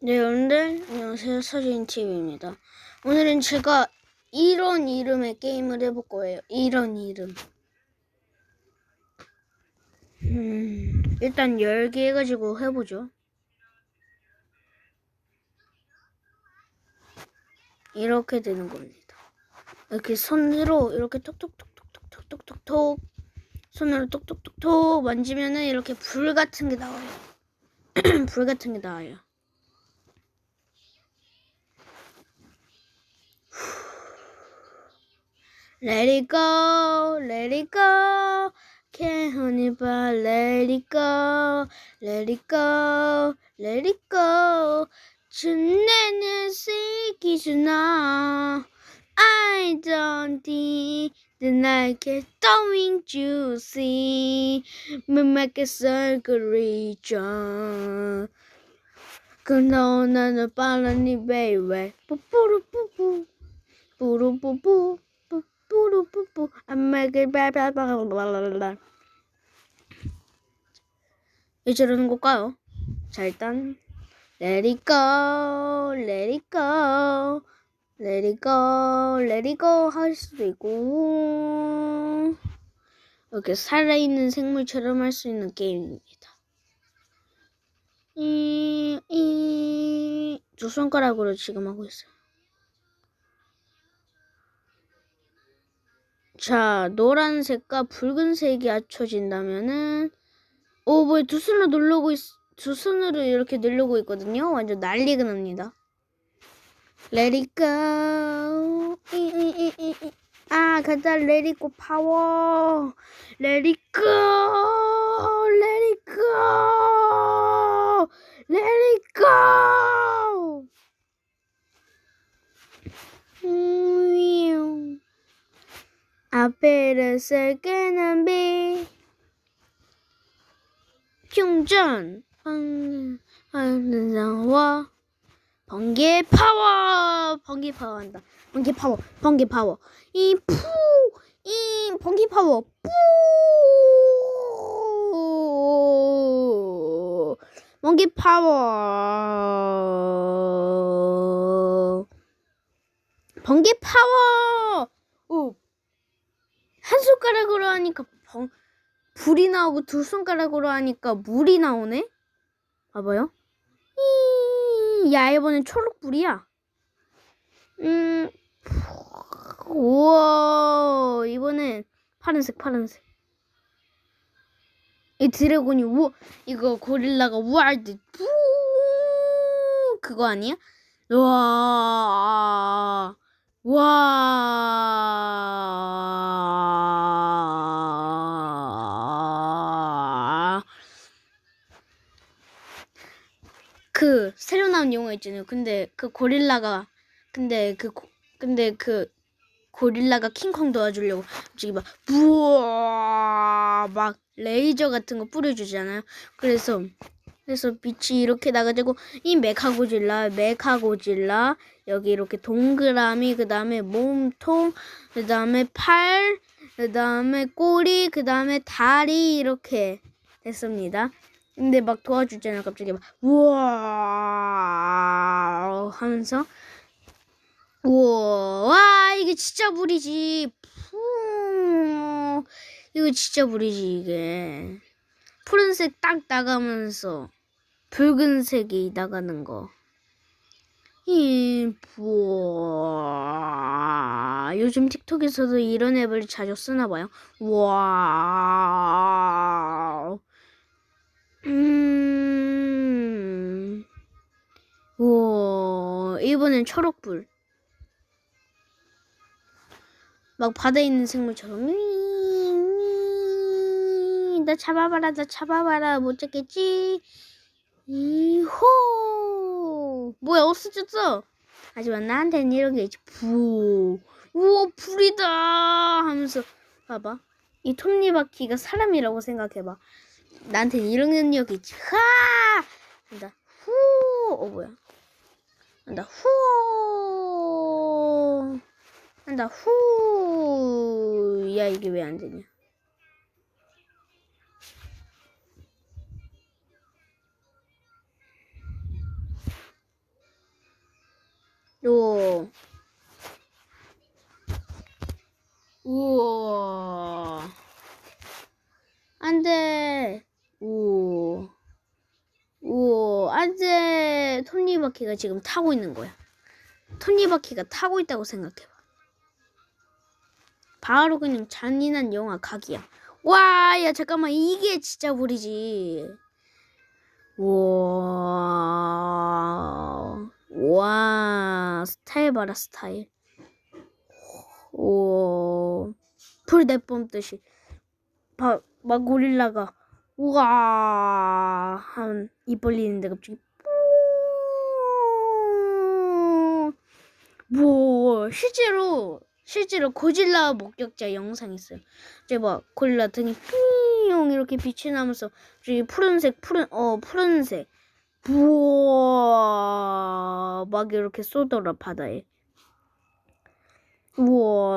네, 여러분들, 안녕하세요. 서진TV입니다. 오늘은 제가 이런 이름의 게임을 해볼 거예요. 이런 이름. 음, 일단 열개 해가지고 해보죠. 이렇게 되는 겁니다. 이렇게 손으로 이렇게 톡톡톡톡톡톡톡톡 손으로 톡톡톡톡 만지면은 이렇게 불 같은 게 나와요. 불 같은 게 나와요. Let it go, let it go. Can't honey but let it go, let it go, let it go. 준내는 시기주나. I don't think that I get going juicy. make a circle region. 그너 나는 빠르니 baby. 뿌뿌르뿌뿌. 뿌르뿌뿌. 뿌르뿌뿌. I'm making 바바바바바바바. 왜 저러는 걸까요? 자 일단 Let it go, let it go, let it go, let it go 할 수도 있고 이렇게 살아있는 생물처럼 할 수 있는 게임입니다. 이, 이, 두 손가락으로 지금 하고 있어요. 자, 노란색과 붉은색이 합쳐진다면은, 오, 뭐야, 두 손으로 누르고 있, 두 손으로 이렇게 누르고 있거든요. 완전 난리가 납니다. Let it go. 아, 가자, let it go, 파워. Let it go. Let it go. Let it go. 앞에를 세게는 비. 하는 상와 번개 파워. 번개 파워 한다. 번개 파워. 번개 파워. 이푸이 번개 파워. 뿌 번개 파워. 번개 파워. 오. 한 손가락으로 하니까 번, 불이 나오고 두 손가락으로 하니까 물이 나오네? 봐봐요. 이, 야, 이번엔 초록불이야. 음, 우와, 이번엔 파란색, 파란색. 이 드래곤이, 우와, 이거 고릴라가 우할 때, 뿌, 그거 아니야? 와, 와. 그 새로 나온 영화 있잖아요. 근데 그 고릴라가 근데 그 고- 근데 그 고릴라가 킹콩 도와주려고 갑자기 막 부어 막 레이저 같은 거 뿌려주잖아요. 그래서 그래서 빛이 이렇게 나가지고 이 메카고질라 메카고질라 여기 이렇게 동그라미 그 다음에 몸통 그 다음에 팔 그 다음에 꼬리 그 다음에 다리 이렇게 됐습니다. 근데 막 도와주잖아요. 갑자기 막 우와 하면서 우와 와 이게 진짜 불이지 푸 이거 진짜 불이지 이게 푸른색 딱 나가면서 붉은색이 나가는 거. 이 부와 요즘 틱톡에서도 이런 앱을 자주 쓰나 봐요. 와. 이번엔 초록불. 막 바다에 있는 생물처럼. 이, 나 잡아봐라, 나 잡아봐라. 못 잡겠지? 이호. 뭐야, 없어졌어. 하지만 나한테는 이런 게 있지. 부. 우와, 불이다. 하면서, 봐봐. 이 톱니바퀴가 사람이라고 생각해봐. 나한테는 이런 능력이 있지. 하! 한다. 후. 어, 뭐야. 한다. 후. 한다. 후. 야, 이게 왜 안 되냐. 오. 우와. 안 돼. 오. 오, 안 돼. 톱니바퀴가 지금 타고 있는 거야. 톱니바퀴가 타고 있다고 생각해봐. 바로 그냥 잔인한 영화 각이야. 와, 야, 잠깐만. 이게 진짜 불이지. 와, 와, 스타일 봐라, 스타일. 오, 불 내뿜듯이. 막, 막 고릴라가, 우와, 한, 입 벌리는데 갑자기, 뿌 뭐, 실제로, 실제로 고질라 목격자 영상 있어요. 이제 막, 고릴라 등이 삥 이렇게 빛이 나면서, 저기 푸른색, 푸른, 어, 푸른색. 우와, 막 이렇게 쏘더라, 바다에. 우와,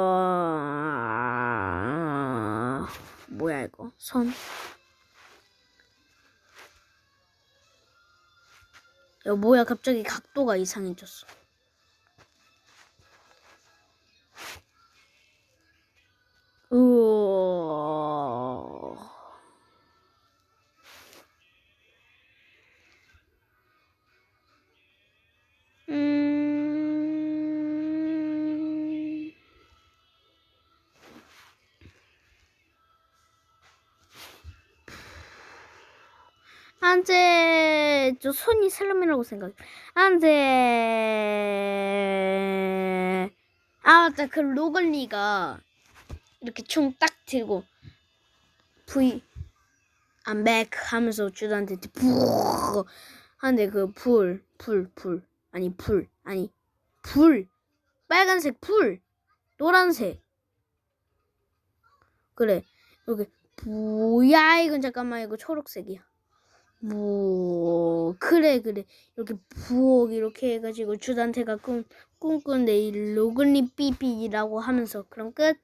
뭐야, 이거? 선. 야, 뭐야, 갑자기 각도가 이상해졌어. 우와. 음. 안 돼. 저 손이 사람이라고 생각해. 안 돼. 아, 맞다. 그 로글리가 이렇게 총 딱 들고 V I'm back 하면서 주단한테 부 하는데 그 불, 불, 불. 아니, 불. 아니, 불. 빨간색 불. 노란색. 그래. 이렇게 뭐야 이건 잠깐만 이거 초록색이야. 뭐 그래 그래 이렇게 부엌 이렇게 해가지고 주단태가 꿈 꿈꾸는데 이 로글리 삐삐라고 하면서 그럼 끝.